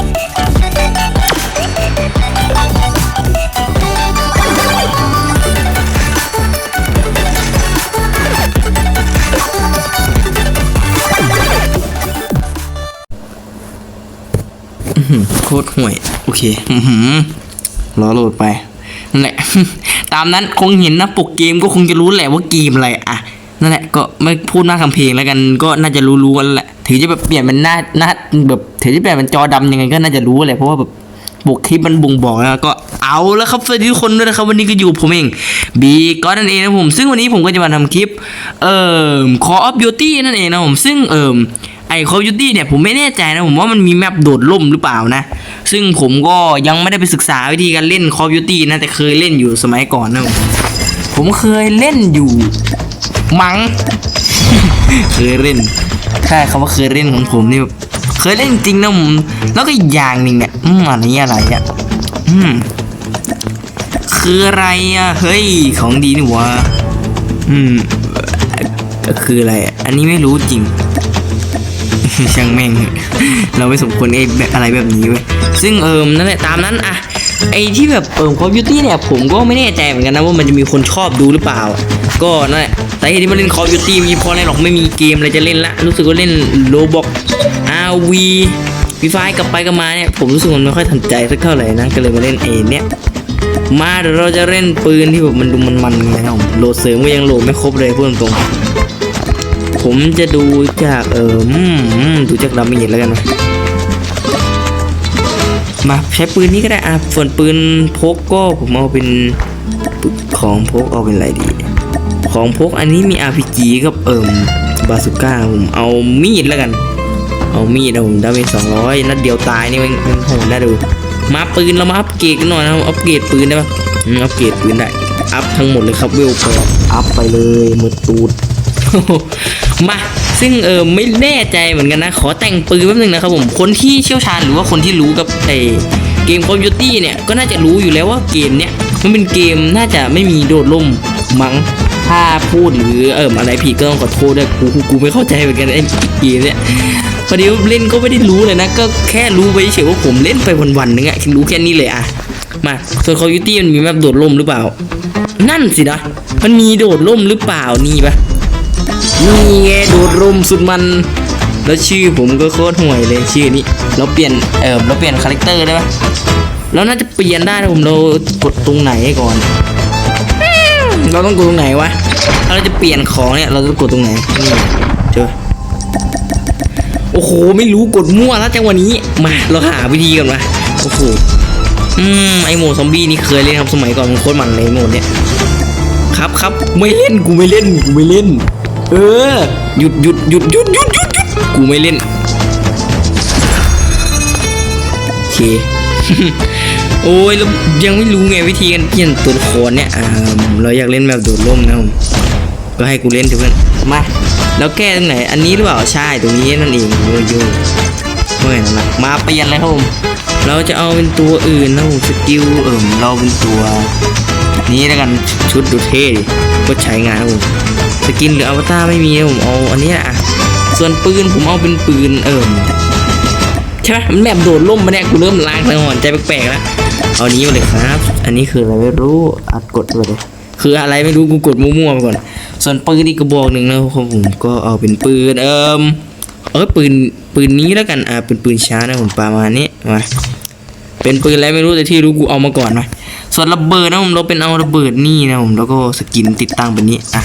อื้อหือโคตรห่วย โอเค อือหือรอโหลดไปนั่นแหละ ตามนั้นคงเห็นนะปกเกมก็คงจะรู้แหละว่าเกมอะไร อะ นั่นแหละ ก็ไม่พูดมากคำเพลงแล้วกัน ก็น่าจะรู้ๆกันแหละ ถือจะแบบเปลี่ยนเป็นหน้าหน้าแบบถือจะเปลี่ยนเป็นจอดำยังไงก็น่าจะรู้แหละเพราะว่าแบบปกคลิปมันบ่งบอกแล้วก็เอาแล้วครับสวัสดีทุกคนด้วยนะครับวันนี้ก็อยู่ผมเองบีก็นั่นเองนะผมซึ่งวันนี้ผมก็จะมาทำคลิปเอ่อ Call of Duty นั่นเองนะผมซึ่งเอ่อไอ Call of Duty เนี่ยผมไม่แน่ใจนะผมว่ามันมีแมปโดดล่มหรือเปล่านะ ซึ่งผมก็ยังไม่ได้ไปศึกษาวิธีการเล่น Call of Duty นะแต่เคยเล่นอยู่สมัยก่อนนะผมผมเคยเล่นอยู่ มัง้งเคยเล่น ใช่คำว่าเคยเล่นของผมนี่เคยเล่นจริงนะผมแล้วก็อีกอย่างหนึ่งเนี่ยอืมอันนี้อะไรอะอืมคืออะไรอะเฮ้ยของดีนี่วะอืมเอ่อคืออะไรอะอันนี้ไม่รู้จริงช่างแม่ง เราไม่สมควรไอ้แบบอะไรแบบนี้เว้ยซึ่งเอิมนั่นแหละตามนั้นอะไอ้ที่แบบเอิมคอมพิวตี้เนี่ยผมก็ไม่แน่ใจเหมือนกันนะว่ามันจะมีคนชอบดูหรือเปล่า ก็นั่นแหละ แต่ที่มาเล่นคอมพิวตี้มีพราะอะไรหรอกไม่มีเกมอะไรจะเล่นละรู้สึกว่าเล่นโลบอกอาวีฟีไฟกลับไปกลับมาเนี่ยผมรู้สึกมันไม่ค่อยทันใจสักเท่าไหร่นะก็เลยมาเล่นเอเนี่ยมาเดี๋ยวเราจะเล่นปืนที่แบบมันดูมันๆไงนะผมโหลดเสริมก็ยังโหลดไม่ครบเลยพูดตรงๆผมจะดูจากเออดูจากดาเมจแล้วกันนะมาใช้ปืนนี้ก็ได้อะส่วนปืนพกก็ผมเอาเป็นของพกเอาเป็นอะไรดี ของพกอันนี้มี RPG กับเอิ่มบาสุก้าผมเอามีดแล้วกัน เอามีดเอาผมดาเมจสองร้อยนัดเดียวตายนี่มันมันโหดน่าดูมาปืนเรามาอัปเกรดกันหน่อยนะอัปเกรดปืนได้ปะอืมอัปเกรดปืนได้อัพทั้งหมดเลยครับเวลแปดอัพไปเลยหมดตูดมาซึ่งเออไม่แน่ใจเหมือนกันนะ ขอแต่งปืนแป๊บนึงนะครับผมคนที่เชี่ยวชาญหรือว่าคนที่รู้กับไอเกมคอมพิวตี้เนี่ยก็น่าจะรู้อยู่แล้วว่าเกมเนี่ยมันเป็นเกมน่าจะไม่มีโดดล่มมั้ง ถ้าพูดหรือเอออะไรผิดก็ต้องขอโทษด้วยกูกูไม่เข้าใจเหมือนกันไอ้เกมเนี่ยพอดีเล่นก็ไม่ได้รู้เลยนะ ก็แค่รู้ไปเฉยว่าผมเล่นไปวันๆนึงอะรู้แค่นี้เลยอะมาส่วนคอมพิวตี้มันมีแบบโดดล่มหรือเปล่า นั่นสินะ มันมีโดดล่มหรือเปล่านี่ปะนี่ไงโดดร่มสุดมัน แล้วชื่อผมก็โคตรห่วยเลยชื่อนี้ เราเปลี่ยนเออเราเปลี่ยนคาแรคเตอร์ได้ปะเราน่าจะเปลี่ยนได้นะผมเรากดตรงไหนก่อน เราต้องกดตรงไหนวะถ้าเราจะเปลี่ยนของเนี่ย เราต้องกดตรงไหนนี่เจอโอ้โห ไม่รู้กดมั่วแล้วจังวะนี้ มาเราหาวิธีกันมาโอ้โห อืม ไอโหมดซอมบี้นี่เคยเล่นครับสมัยก่อนมันโคตรมันเลยโหมดเนี่ย ครับครับไม่เล่นกูไม่เล่นกูไม่เล่น เออ หยุดหยุดหยุดหยุดหยุดหยุดหยุดกูไม่เล่นโอเค โอ้ยเรายังไม่รู้ไงวิธีการเปลี่ยนตัวละครเนี่ยอ่าเราอยากเล่นแบบโดดร่มนะผมก็ให้กูเล่นเถอะเพื่อนมาแล้วแก้ตรงไหนอันนี้หรือเปล่าใช่ตรงนี้นั่นเองโยโย่เมื่อนั่นแหละมาเปลี่ยนเลยครับผมเราจะเอาเป็นตัวอื่นนะผมสกิลเอิ่มเราเป็นตัวนี้แล้วกันชุดดูเท่ดิก็ใช้งานครับผมสกินหรืออวตารไม่มีผมเอาอันนี้อะส่วนปืนผมเอาเป็นปืนเอิ่มใช่ไหมมันแบบโดดล่มมาเนี่ยกูเริ่มล้างสังหรณ์ใจแปลกๆแล้ว เอานี้มาเลยครับ อันนี้คืออะไรไม่รู้อัดกดเลยคืออะไรไม่รู้กูกดมั่วๆไปก่อน ส่วนปืนอีกกระบอกหนึ่งนะครับผมก็เอาเป็นปืนเอิมเออปืนปืนนี้แล้วกันอ่าเป็นปืนช้านะผมประมาณนี้มาเป็นปืนอะไรไม่รู้แต่ที่รู้กูเอามาก่อนนะส่วนระเบิดนะผมเราเป็นเอาระเบิดนี่นะผมแล้วก็สกินติดตั้งแบบนี้อะ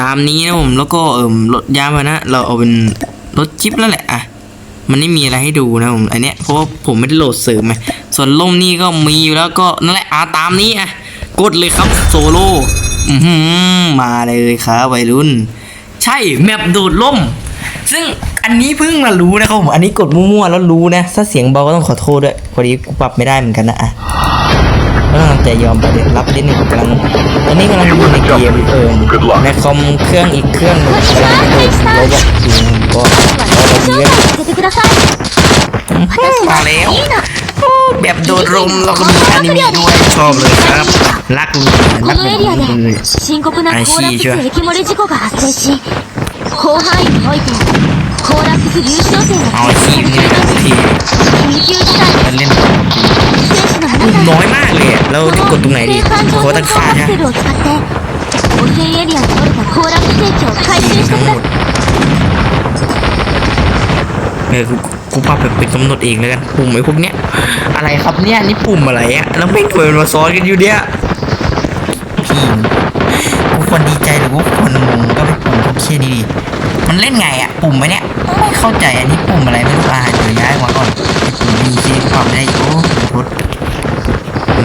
ตามนี้นะผมแล้วก็เอิ่มรถยานพานะ เราเอาเป็นรถจิ๊บแล้วแหละอะ มันไม่มีอะไรให้ดูนะผมอันเนี้ยเพราะว่าผมไม่ได้โหลดเสริมไงส่วนล่มนี่ก็มีอยู่แล้วก็นั่นแหละอะตามนี้อะกดเลยครับโซโล่อือหือมาเลยครับวัยรุ่น ใช่แมปโดดล่ม ซึ่งอันนี้เพิ่งมารู้นะครับผมอันนี้กดมั่วๆแล้วรู้นะถ้าเสียงเบาก็ต้องขอโทษด้วยพอดีกูปรับไม่ได้เหมือนกันนะอะก็ต้งใจยอมไปเดี๋ยวรับเล่นหนึ่งกำลัง นี้กำลังอยู่ในเกมเออในคอมเครื่องอีกเครื่องหนึ่งกำลังเปิดโรบอทอยู่ก็ก็เลยเล่มาแล้วแบบโดดรุมเราก็มีอนิเมะด้วยชอบเลยครับรักเลยรักเลยอาชีช่วย 後楽เอาทีมนี้สักที緊急事มันเล่น選手のあなたน้อยมากเลยอะเราจะกดตรงไหนดีโคตรค่าアกันงくหมだเนี่ยกูปรับแบบเป็นกำหนดเองแล้วกันปุ่มไอ้พวกเนี้ย อะไรครับเนี่ยนี่ปุ่มอะไรอะแล้วไม่เคยมาซ้อนกันอยู่เดียพี่กูควรดีใจหรือว่าควรงงก็ไปปุ่มพวกเชี่ยนี่ดิ มันเล่นไงอะปุ่มไอ้เนี่ยไม่เข้าใจอันนี้ปุ่มอะไรไม่รู้อ่านเดี๋ยวย้ายมาก่อนปุ่มนี้ที่ปรับได้โอ้รถ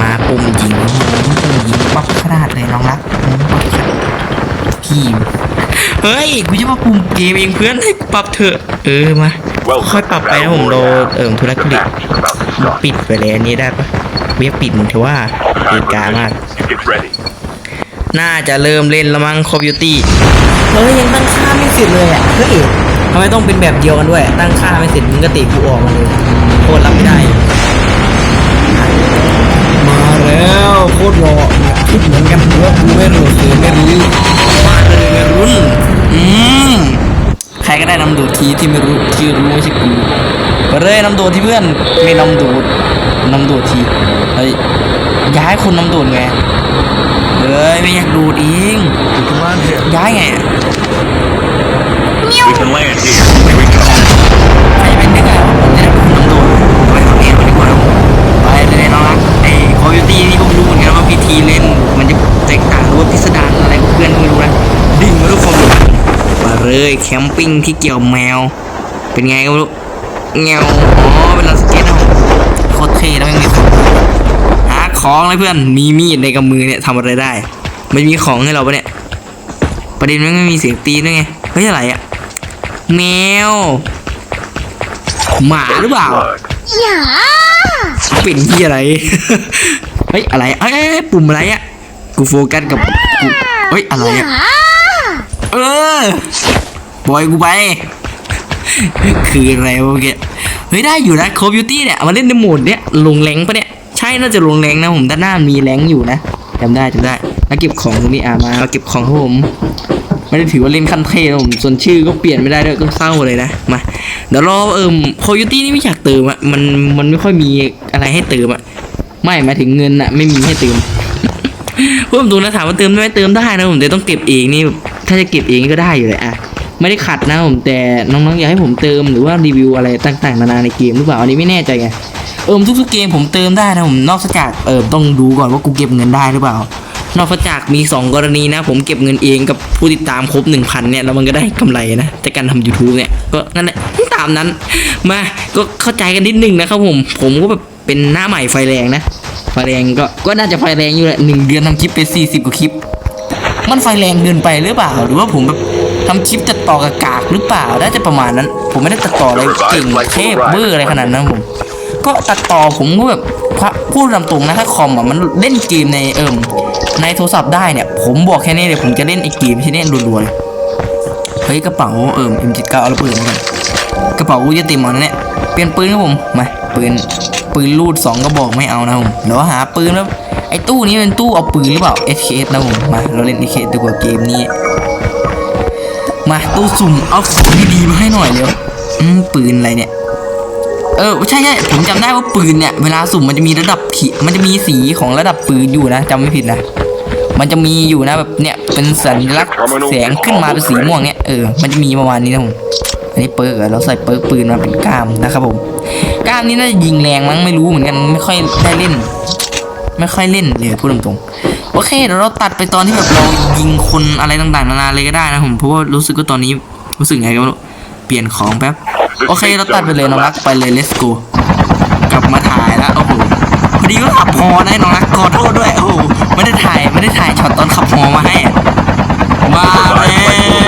มาปุ่มยิงโอ้โหปุ่มยิงปรับขนาดเลยน้องรักพี่เฮ้ยกูจะมาปุ่มเกมเองเพื่อนให้ปรับเถอะเออมาค่อยปรับไปนะผมโดนเอิ่มธุรกิจปิดไปเลยอันนี้ได้ปะเวียปิดมันถือว่าเกินกามากน่าจะเริ่มเล่นละมั้งคอมพิวตี้ เฮ้ยยังตั้งค่าไม่เสร็จเลยอะเฮ้ยทำไมต้องเป็นแบบเดียวกันด้วย ตั้งค่าไม่เสร็จมึงก็เตะกูออกมาเลยโคตรรับไม่ได้ มาแล้วโคตรหล่อคิดเหมือนกันว่ากูไม่รู้คือไม่รู้มาเลยไม่รุ่นอืมใครก็ได้นำดูดทีที่ไม่รู้ชื่อรู้ไม่ใช่กูไปเลยนำดูดที่เพื่อนไม่นำดูดนำดูดทีเฮ้ย ย้ายคนนำดูดไงเฮ้ยไม่อยากดูดเอง We can land here. ย้ายไงอะ We can land here. Here we go. ใครเป็นนึกอะว่าผมจะได้เป็นคนนำดูดไปทำเองดีกว่านะไปเลยน้องรักไอ้คอมพิวตี้นี่ก็ไม่รู้เหมือนกันว่าพิธีเล่นมันจะแตกต่างหรือว่าพิสดารอะไรกับเพื่อนก็ไม่รู้นะดิ่งมาด้วยความรู้มาเลยแคมปิ้งที่เกี่ยวแมว เป็นไงก็ไม่รู้แงวอ๋อเป็นลานสเก็ตนะโคตรเท่แล้วไม่มีของหา ของนะเพื่อน มีมีดในกำมือเนี่ยทำอะไรได้ มันมีของให้เราปะเนี่ย ประเด็นมันไม่มีเสียงตีนด้วยไง เฮ้ยอะไรอะแมว หมาหรือเปล่าอยาเป็นที่อะไร เฮ้ยอะไรเอ้ยปุ่มอะไรอะกูโฟกัสกับเฮ้ยอะไรอะเออปล่อยกูไป คืออะไรวะเมื่อกี้เฮ้ยได้อยู่นะโคบิวตี้เนี่ยมาเล่นในโหมดเนี้ยลงแรงปะเนี่ย ใช่น่าจะลงแรงนะผมด้านหน้ามีแรงอยู่นะจำได้จำได้แล้วเก็บของตรงนี้อ่ามาเราเก็บของครับผมไม่ได้ถือว่าเล่นขั้นเทพนผมส่วนชื่อก็เปลี่ยนไม่ได้ด้วยก็เศร้าเลยนะมาเดี๋ยวรอเอิ่มคอยูตี้นี่ไม่อยากเติมอะมันมันไม่ค่อยมีอะไรให้เติมอะไม่หมายถึงเงินอะไม่มีให้เติมพูดตรงนะถามว่าเติมได้ไหมเติมได้นะผมแต่ต้องเก็บเองนี่ถ้าจะเก็บเองก็ได้อยู่เลยอะไม่ได้ขัดนะผมแต่น้องๆอยากให้ผมเติมหรือว่ารีวิวอะไรต่างๆนานาในเกมหรือเปล่าอันนี้ไม่แน่ใจไง เอิมทุกๆเกมผมเติมได้นะผมนอกจากเอิมต้องดูก่อนว่ากูเก็บเงินได้หรือเปล่า นอกจากมี 2 กรณีนะ ผมเก็บเงินเองกับผู้ติดตามครบ 1,000เนี่ยแล้วมันก็ได้กำไรนะจากการทำ YouTube เนี่ยก็นั่นแหละตามนั้น มาก็เข้าใจกันนิดนึงนะครับผมผมก็แบบเป็นหน้าใหม่ไฟแรงนะ ไฟแรงก็ก็น่าจะไฟแรงอยู่แหละหนึ่งเดือนทำคลิปไป 40 กว่าคลิป มันไฟแรงเกินไปหรือเปล่า หรือว่าผมแบบทำคลิปตัดต่อกากหรือเปล่าน่าจะประมาณนั้น ผมไม่ได้ตัดต่ออะไรเก่งเทพเบอร์อะไรขนาดนั้นผม ก็ตัดต่อผมก็แบบพูดตามตรงนะถ้าคอมอะมันเล่นเกมในเอิมในโทรศัพท์ได้เนี่ย ผมบอกแค่นี้เลยผมจะเล่นไอ้เกมที่เล่นรัวๆเลยเฮ้ยกระเป๋าเอิม M79 เอาระเบิดมากันกระเป๋ากูจะต็มหมดแล้วเนี่ยเปลี่ยนปืนครับผมมาปืนปืนลูดสองกระบอกไม่เอานะผมเดี๋ยวหาปืนแล้วไอ้ตู้นี้เป็นตู้เอาปืนหรือเปล่า SKS นะผมมาเราเล่น SKS ดีกว่าเกมนี้มาตู้สุ่มเอาของดีๆมาให้หน่อยเร็วอืมปืนอะไรเนี่ย เออใช่ใช่ผมจำได้ว่าปืนเนี่ยเวลาสุ่มมันจะมีระดับขีมันจะมีสีของระดับปืนอยู่นะจำไม่ผิดนะมันจะมีอยู่นะแบบเนี่ยเป็นสัญลักษณ์แสงขึ้นมาเป็นสีม่วงเนี่ยเออมันจะมีประมาณนี้นะผมอันนี้เปิร์กเราใส่เปิร์กปืนมาเป็นกล้ามนะครับผมกล้ามนี้น่าจะยิงแรงมั้งไม่รู้เหมือนกันไม่ค่อยได้เล่น ไม่ค่อยเล่นเลยพูดตรงๆโอเคเดี๋ยวเราตัดไปตอนที่แบบเรายิงคนอะไรต่างๆนานาเลยก็ได้นะผมเพราะว่ารู้สึกว่าตอนนี้รู้สึกไงก็เปลี่ยนของแป๊บ โอเคเราตัดไปเลยน้องรักไปเลย let's go กลับมาถ่ายแล้วโอ้โหพอดีก็ขับฮอนะน้องรักขอโทษด้วยโอ้โหไม่ได้ถ่ายไม่ได้ถ่ายช็อตตอนขับฮอมาให้มาแล้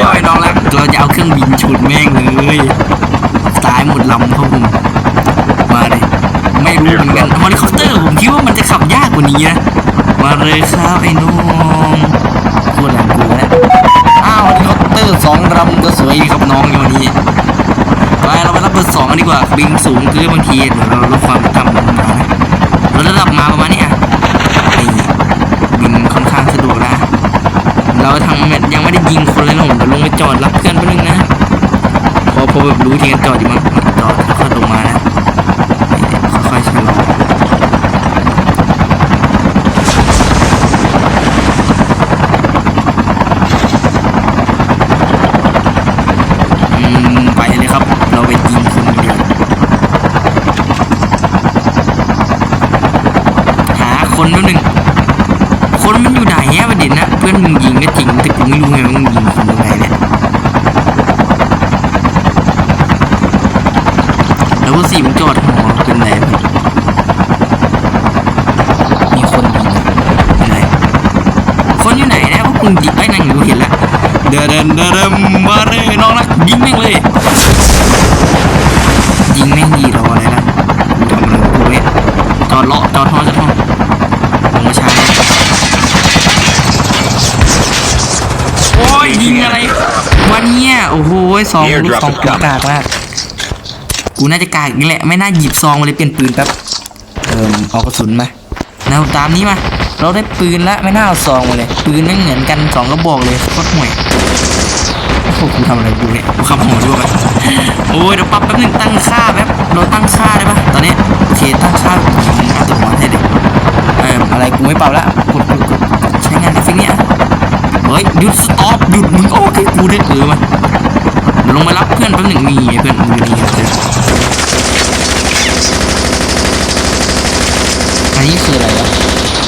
วไอ้น้องรักเราจะเอาเครื่องบินชนแม่งเลยตายหมดลำครับผมมาเลยไม่รู้เหมือนกันเฮลิคอปเตอร์ผมคิดว่ามันจะขับยากกว่านี้นะมาเลยครับไอ้น้องพูดหลังกูนะอ้าวเฮลิคอปเตอร์สองลำก็สวยดีครับน้องอยู่วันนี้ ไปเราไปรับเบอร์สองกันดีกว่าบินสูงคือบางทีเดี๋ยวเราลดความต่ำลงมานะลดระดับมาประมาณนี้อะนี่บินค่อนข้างสะดวกนะเราทำแบบยังไม่ได้ยิงคนเลยนะผมเดี๋ยวลงไปจอดรับเพื่อนไปนึงนะพอพอแบบรู้ทีกันจอดอยู่มั้งจอดค่อยๆลงมา คนแป๊บนึงคนมันอยู่ไหนแย่ประเด็นนะเพื่อนมึงยิงก็จริงแต่กูไม่รู้ไงว่ามึงยิงคนตรงไหนเนี่ยแล้วก็สี่มึงจอดหอเป็นไรมีคนอยู่ไหนคนอยู่ไหนนี่ยพวกมึงยิงไอ้นั่งอกูเห็นและเดินเดินเดินมาเลยน้องรัยิงแม่งเลย ซองลูกซองกูกากมากกูน่าจะกากอีกแหละไม่น่าหยิบซองมาเลยเปลี่ยนปืนแป๊บเอิ่มเอากระสุนมาแล้วตามนี้มา เราได้ปืนแล้วไม่น่าเอาซองมาเลย ปืนไม่งเหมือนกันสองกระบอกเลยโคตรห่วยโอ้โหกูทำอะไรกูเนี่ยกูขับหัวด้วยโอ้ยเดี๋ยวปรับแป๊บหนึงตั้งค่าแป๊บเราตั้งค่าได้ปะตอนนี้โอเคตั้งค่าอัตโนมัติให้เด็กเอ่ออะไรกูไม่ปรับละกดกดกดกดใช้งานในฟิกเนี่ยเฮ้ยหยุดสต็อปหยุดมึงโอเคกูได้เออมาเดี๋ยวลงมารับเพื่อนแป๊บหนึ่งมีเพื่อนอยู่นี่ครับอันนี้คืออะไรวะ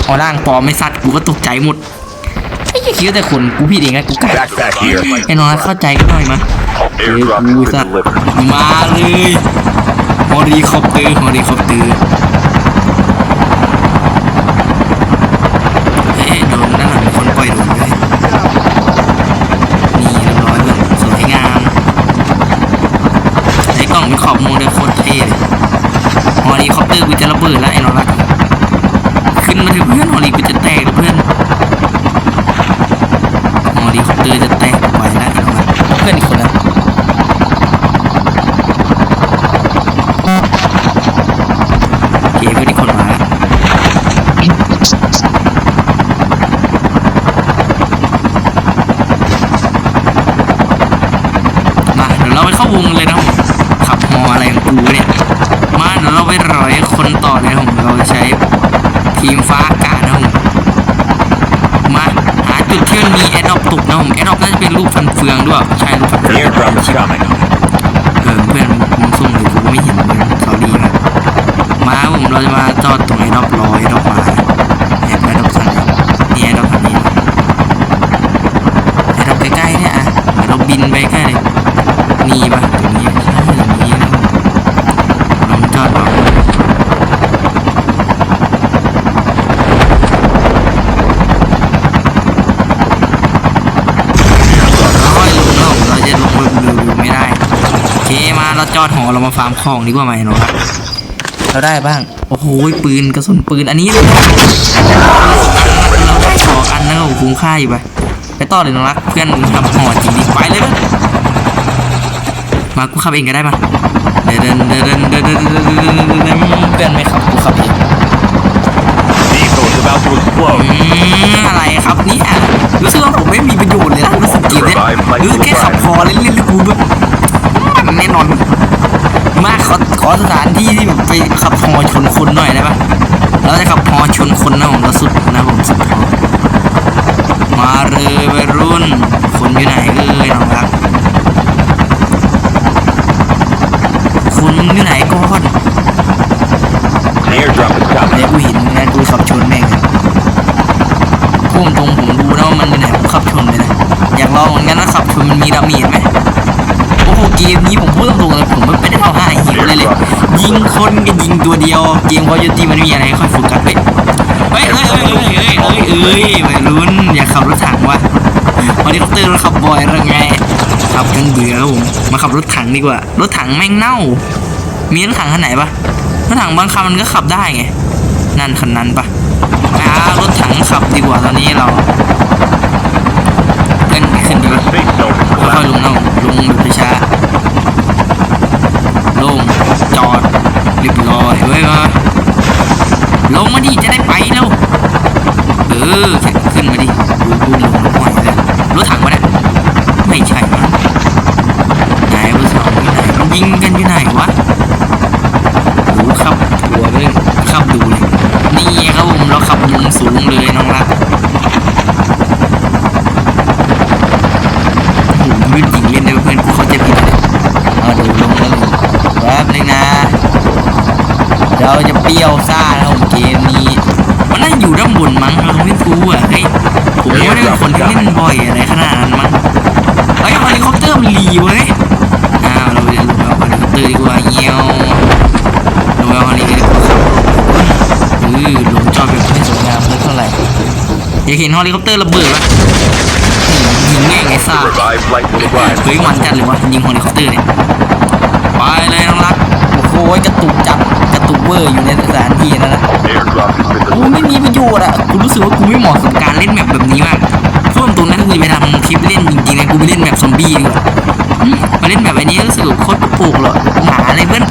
อ๋อร่างปอไม่สัตว์กูก็ตกใจหมดไอ้คิดแต่คนกูผิดเองนะกูกล้าไอ้น้องเข้าใจกันหน่อยมาเอ้ย Airdrop กูสัตว์มาเลยฮอรีคอปเตอร์ฮอรีคอปเตอร์เอ๊ะโดนด้านหลังมีคนปล่อยโดนด้วยนี่เรียบร้อยเพื่อนสวยงามไอ้กล่องเป็นขอบมูลเลยโคตรเท่เลยฮอรีคอปเตอร์กูจะระเบิดแล้วไอ้น้องรักขึ้นมาถึงเพื่อนฮอรีกูจะแตกแล้วเพื่อนฮอรีคอปเตอร์จะแตกไปแล้วไอ้น้องรักเพื่อนอีกคนละ เกมก็ได้คนมาแล้วมาเดี๋ยวเราไปเข้าวงเลยนะผมขับฮออะไรของกูเนี่ย มาเดี๋ยวเราไปร้อยคนต่อเลยนะผมเราจะใช้ ทีมฟ้าอากาศนะผมมาหาจุดที่มันมีแอดดอปตกนะผมแอดดอปน่าจะเป็นรูปฟันเฟืองด้วยใช่รูปฟันเฟือง เราจอดหอเรามาฟาร์มของดีกว่าไหมเนาะเราได้บ้าง โอ้โหปืนกระสุนปืนอันนี้เลยสองอันนะโอ้คุ้มค่าอยู่ไปไปต่อเลยน้องรักเพื่อนทำหอจริงดิไปเลยมั้มากูขับเองก็ได้มาเดินเดินเดินเดินเดินเดินเดินเพื่อนไม่ขับกูขับเองนี่โกรธแบบพูดพวกอะไรครับเนี่ยรู้สึกว่าผมไม่มีประโยชน์เลยนะรู้สึกจีบเนี่ยรู้แค่ขับพอเล่นๆกูแบบ มันแน่นอน มากขอขอสถานที่ที่แบบไปขับฮอชนคนหน่อยได้ปะเราจะขับฮอชนคนนะผมเราสุดนะผมสุดพอมาเลยวัยรุ่น คนอยู่ไหนเอ้ยน้องรักคุณอยู่ไหนก่อน Airdrop is เดี๋ยว coming. กูเห็นงานกูขับชนแม่งอะพุ่มตรงผมดูนะว่ามันอยู่ไหนผมขับชนเลยนะอยากลองเหมือนกันว่าขับชนมันมีดาเมจไหมโอ้โหเกมนี้ผมพูดตรงๆเลยผมไม่ได้เอาหาหิวเลยเลย ยิง คนกับยิงตัวเดียวเกมพอยูตีมันมีอะไรค่อยโฟกัสเฮ้ยเฮ้ยเฮ้ยเฮ้ยเฮ้ยเฮ้ยเฮ้ยวัยรุ่นอยากขับรถถังว่ะวันนี้เขาเตือนเราขับบ่อยหรือไงขับจนเบื่อแล้วผมมาขับรถถังดีกว่ารถถังแม่งเน่า มีรถถังคันไหนปะรถถังบางคันมันก็ขับได้ไงนั่นคันนั้นปะอ่ารถถังขับดีกว่าตอนนี้เราขึ้นขึ้นดีกว่าค่อยๆล collapsing. งนะลงแบบช้าลงจอด เรียบร้อยเว้ยมาลงมาดิจะได้ไปแล้วเออขึ้นมาดิดูดูลงมาหน่อยเลยรถถังวะเนี่ยไม่ใช่ไหนเบอร์สองอยู่ไหนมันยิงกันอยู่ไหนวะดูครับหัวเลยขับดูเลยนี่ครับผมเราขับมุมสูงเลยน้องรักโอ้โหมืดจริง เล่นบ่อยอะไรขนาดนั้นมั้งเฮ้ยเฮลิคอปเตอร์มันหลีเว้ยอ้าวเราจะลงเอาเฮลิคอปเตอร์ดีกว่าเงี้ยวลงเอาฮลิคอปเตอร์อือลงจอดแบบไม่สวยงามเลยเท่าไหร่อยากเห็นเฮลิคอปเตอร์ระเบิดวะยิงแง่งไอ้ซ่าเฮ้ยมันจัดเลยวะยิงเฮลิคอปเตอร์เนี่ยไปเลยน้องรักโอ้ยกระตุกจัดกระตุกเวอร์อยู่ในสถานที่นั่นแหละกูไม่มีประโยชน์อะกูรู้สึกว่ากูไม่เหมาะกับการเล่นแมปแบบนี้มาก ตรงนั้นกูจะไปทำคลิปเล่นจริงๆนะกูไปเล่นแบบซอมบี้ดีกว่ามาเล่นแบบอันนี้รู้สึกโคตรปลูกหรอหมาอะไรเพื่อน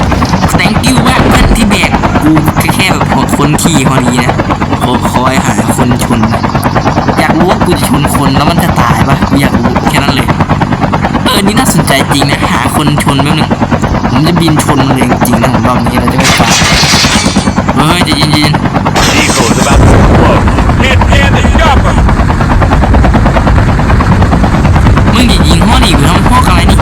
thank you มากเพื่อนที่แบกกูแค่แบบคนขี่ฮอลีนะขอคอยหาคนชนนะอยากรู้ว่ากูจะชนคนแล้วมันจะตายปะกูอยากรู้แค่นั้นเลย เออนี่น่าสนใจจริงนะหาคนชนแป๊บนึงผมจะบินชนมันเลยจริงๆนะผมรอบนี้เราจะไม่ฟังเฮ้ยจะเย็น Eagle is about to explode. Hit and the chopper. ๆมึงอ ย่ายิงห้อนี่กูทำพ่ออะไรนี่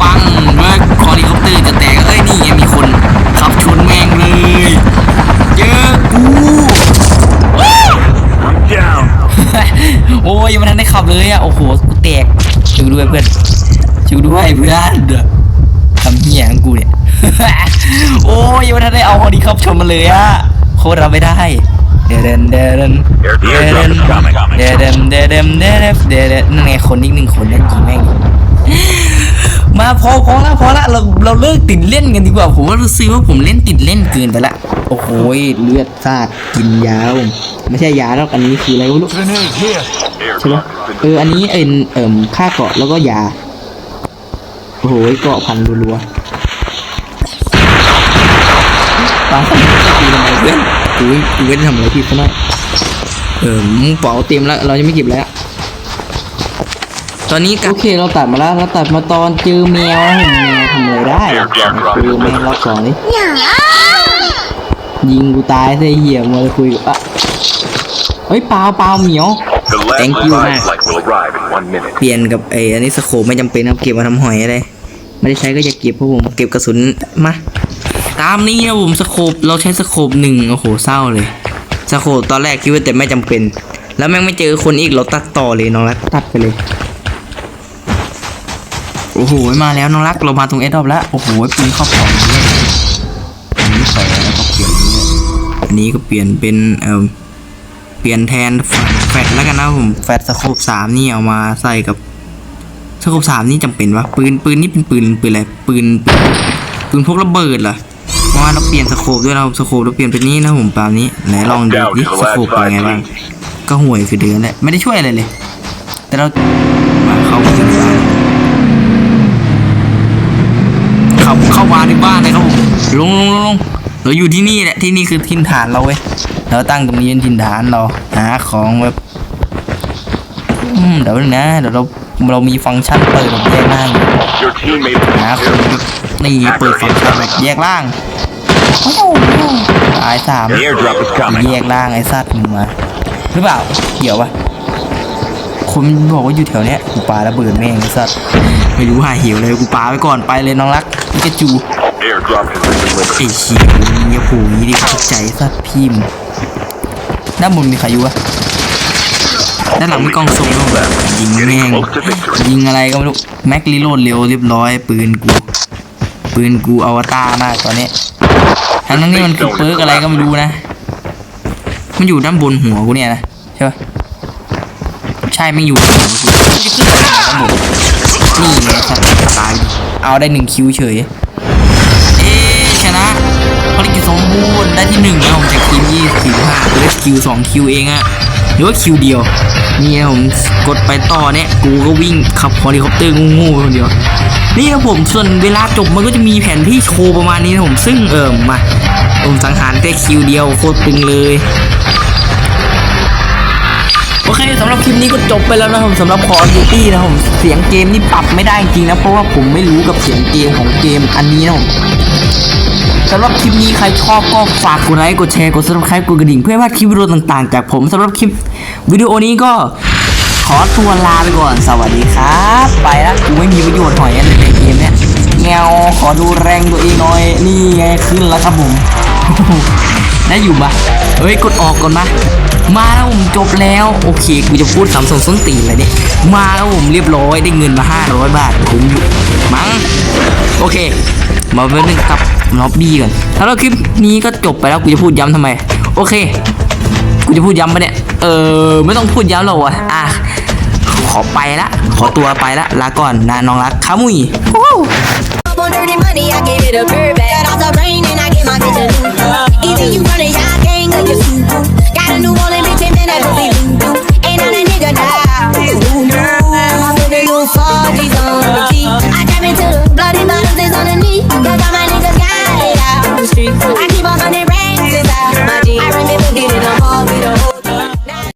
ปังเมื่อคอลิคอปเตอร์จะแตกเอ้ยนี่ไงมีคนขับชนแม่งเลยเจอกู I'm down. โอ้ยยังไม่ทันได้ขับเลยอะโอ้โหกูแตกช่วยกูด้วยเพื่อนช่วยกูด้วยเพื่อนทำเหี้ยของกูเนี่ยโอ้ยยังไม่ทันได้เอาฮอดีขับชนมาเลยอะโคตรรับไม่ได้ เดเดนเดเดนเดเดน Airdrop is coming. เดเดนเดเดนเดเดนเดเดนนั่นไงคนนิดหนึ่งคนนั่นจริงแม่งมาพอพอละพอละเราเราเลิกติดเล่นกันดีกว่าผมว่ารู้สึกว่าผมเล่นติดเล่นเกินไปละโอ้โหเลือดซาดกินยาผมไม่ใช่ยาแล้วอันนี้คืออะไรไม่รู้ Grenade here. ใช่ปะ Airdrop has เอออันนี้เอ็นเอิ่มค่าเกาะแล้วก็ยาโอ้โหเกาะพันรัวๆปาสัมผัสกูทำไมเพื่อน กูกูไม่ได้ทำอะไรผิดซะหน่อยเออมึงเป๋าเต็มแล้ว เราจะไม่เก็บแล้ว ตอนนี้โอเคเราตัดมาแล้วเราตัดมาตอนเจอแมวแมวทำอะไรได้อะคุยกับแมวรอบสองนี่ยิงกูตายซะไอ้เหี้ยมาเลยคุยกับอะเฮ้ยเปล่าเปล่าเหมียว The last Thank you, revived man. flight will arrive in one minute. เปลี่ยนกับไอ้อันนี้สโคปไม่จำเป็นครับเก็บมาทำหอยอะไร ไม่ได้ใช้ก็อย่าเก็บเพราะผมเก็บกระสุนมา ตามนี้นะผมสโคปเราใช้สโคปหนึ่งโอ้โหเศร้าเลยสโคปตอนแรกคิดว่าแต่ไม่จำเป็น แล้วแม่งไม่เจอคนอีกเราตัดต่อเลยน้องรักตัดไปเลยโอ้โหมาแล้วน้องรักเรามาตรงเอดอบแล้วโอ้โหปืนเข้าของเนี่ยอันนี้ใส่แล้วก็เปลี่ยนเรื่อยอันนี้ก็เปลี่ยนเป็นเอ่อเปลี่ยนแทนแฟดแล้วกันนะผมแฟดสโคปสามนี่เอามาใส่กับสโคปสามนี่จำเป็นวะปืนปืนนี่เป็นปืนปืนอะไรปืนปืนปืนพกระเบิดเหรอ ว่าเราเปลี่ยนสโคปด้วยนะผมสโคปเราเปลี่ยนเป็นนี่นะผมปามนี้ไหนลองดูดิสโคปเป็นไงบ้างก็ห่วยคือเดือนแหละไม่ได้ช่วยอะไรเลย แต่เรามาเข้ามาถึงบ้านเข้าเข้ามาในบ้านเลยครับผมลงลงลงเราอยู่ที่นี่แหละที่นี่คือถิ่นฐานเราเว้ยเราตั้งตรงนี้เป็นถิ่นฐานเราหาของแบบเดี๋ยวนะเดี๋ยวเราเรามีฟังก์ชันเปิดแบบแยกล่างหาคนนี่เปิดฟังก์ชันแบบแยกล่าง ตายสาม The airdrop is coming. แยกล่างไอ้สัตว์มึงมาหรือเปล่าเกี่ยวปะคนมันบอกว่าอยู่แถวเนี้ยกูปาระเบิดแม่งไอ้สัตว์ไม่รู้หาเหวเลยกูปาไปก่อนไปเลยน้องรักพิกาจู airdrop has been delivered. ไอ้เชี่ยอย่าผูกนี้ดิเข้าใจสัตว์พิมพ์ด้านบนมีใครอยู่วะด้านหลังมีกล้องส่งด้วยยิงแม่ง Close to victory. ยิงอะไรก็ไม่รู้แม็กรีโหลดเร็วเรียบร้อย ปืนกู ปืนกูอวตารมากตอนนี้ ทั้งนั้นนี่มันคือเปิร์กอะไรก็ไม่รู้นะ มันอยู่ด้านบนหัวกูเนี่ยนะใช่ปะใช่ไม่อยู่บนหัวกูนจะขึ้นมาด้านบนนี่ไงสัตว์ตายเอาได้หนึ่งคิวเฉย เอ๊ชนะภารกิจสมบูรณ์ได้ที่หนึ่งนะผมจากทีมยี่สิบห้าเหลือคิวสองคิวเองอะหรือว่าคิวเดียวนี่นะผมกดไปต่อเนี่ยกูก็วิ่งขับเฮลิคอปเตอร์งูๆคนเดียว นี่นะผมส่วนเวลาจบมันก็จะมีแผนที่โชว์ประมาณนี้นะผมซึ่งเอิมมาผมสังหารแค่คิวเดียวโคตรตึงเลยโอเคสำหรับคลิปนี้ก็จบไปแล้วนะผมสำหรับ Call of Duty นะผมเสียงเกมนี่ปรับไม่ได้จริงนะเพราะว่าผมไม่รู้กับเสียงเกมของเกมอันนี้นะผมสำหรับคลิปนี้ใครชอบก็ฝากกดไลค์กดแชร์กด subscribe กดกระดิ่งเพื่อไม่พลาดคลิปวิดีโอต่างๆ จากผมสำหรับคลิปวิดีโอนี้ก็ อตัวลาไปก่อน สวัสดีครับ ไปแล้วกูไม่มีประโยชน์หอยอะไรในเกมเนี้ยแงวขอดูแรงตัวเองหน่อย นี่ไงขึ้นแล้วครับผม ได้อยู่ปะเฮ้ย กดออกก่อนมามาแล้วผมจบแล้ว โอเค กูจะพูดสามสองส้นตีนอะไรเนี่ยมาแล้วผมเรียบร้อยได้เงินมา 500 บาทคุ้มอยู่มั้งโอเค มาเป็นหนึ่งกับล็อบบี้ก่อนแล้วคลิปนี้ก็จบไปแล้วกูจะพูดย้ำทำไม โอเค กูจะพูดย้ำปะเนี่ย เออ ไม่ต้องพูดย้ำหรอกวะอะ ขอไปละ ขอตัวไปละลาก่อนนะน้องรักขามุย I got me to the bloody bottoms, on the knee. Cause all my niggas got it out the streets.